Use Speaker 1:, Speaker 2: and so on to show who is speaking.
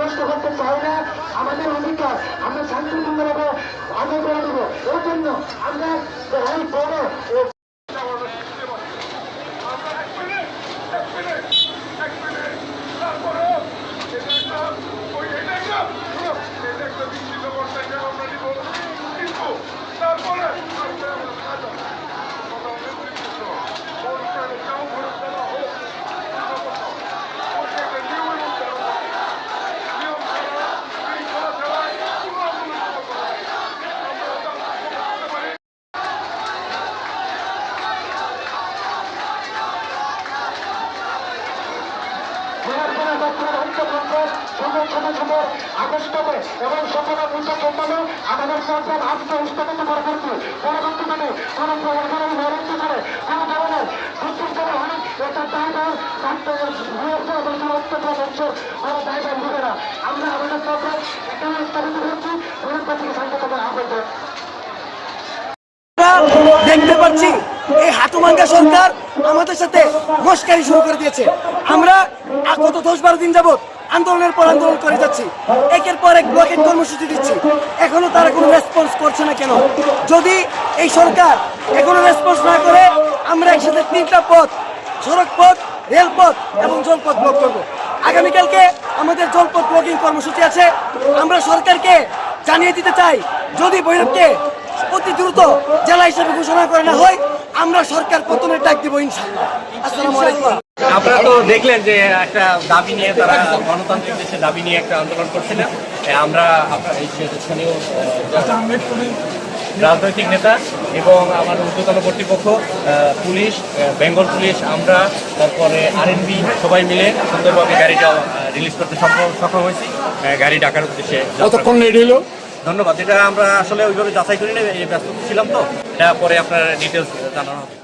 Speaker 1: নষ্ট করতে চাই না আমাদের অধিকার আমরা শান্তিপূর্ণভাবে আদায় করে দেবো এর জন্য আমরা বড় হবে এবং সকলে
Speaker 2: দেখতে পাচ্ছি এই হাতুমাঙ্গা সরকার আমাদের সাথে মস্কারি শুরু করে দিয়েছে। আমরা গত দশ বারো দিন যাবত আন্দোলনের পর আন্দোলন করে যাচ্ছি। একের পর এক ব্লকেট কর্মসূচি দিচ্ছি। এখনও তারা কোনো রেসপন্স করছে না কেন? যদি এই সরকার এখনও রেসপন্স না করে, আমরা একসাথে তিনটা পথ, সড়ক পথ রেলপথ এবং জলপথ ব্লক করব। আগামীকালকে আমাদের জলপথ ব্লকিং কর্মসূচি আছে। আমরা সরকারকে জানিয়ে দিতে চাই, যদি বৈরবকে অতি দ্রুত জেলা হিসেবে ঘোষণা করে না হয় আমরা সরকার পতনের ডাক দিব ইনশাল্লাহ আসসালামু আলাইকুম।
Speaker 3: আপনারা তো দেখলেন যে একটা দাবি নিয়ে তারা গণতান্ত্রিক দেশে দাবি নিয়ে একটা আন্দোলন করছিলেন আমরা আপনার এই স্থানীয় রাজনৈতিক নেতা এবং আমার ঊর্ধ্বতন কর্তৃপক্ষ পুলিশ বেঙ্গল পুলিশ আমরা তারপরে আরএনবি সবাই মিলে সুন্দরভাবে গাড়িটা রিলিজ করতে সক্ষম সক্ষম হয়েছি। গাড়ি ডাকার উদ্দেশ্যে
Speaker 4: কতক্ষণ রেডি হলো?
Speaker 3: ধন্যবাদ। এটা আমরা আসলে ওইভাবে যাচাই করি না ব্যস্ত ছিলাম তো। এটা পরে আপনার ডিটেলস জানানো হবে।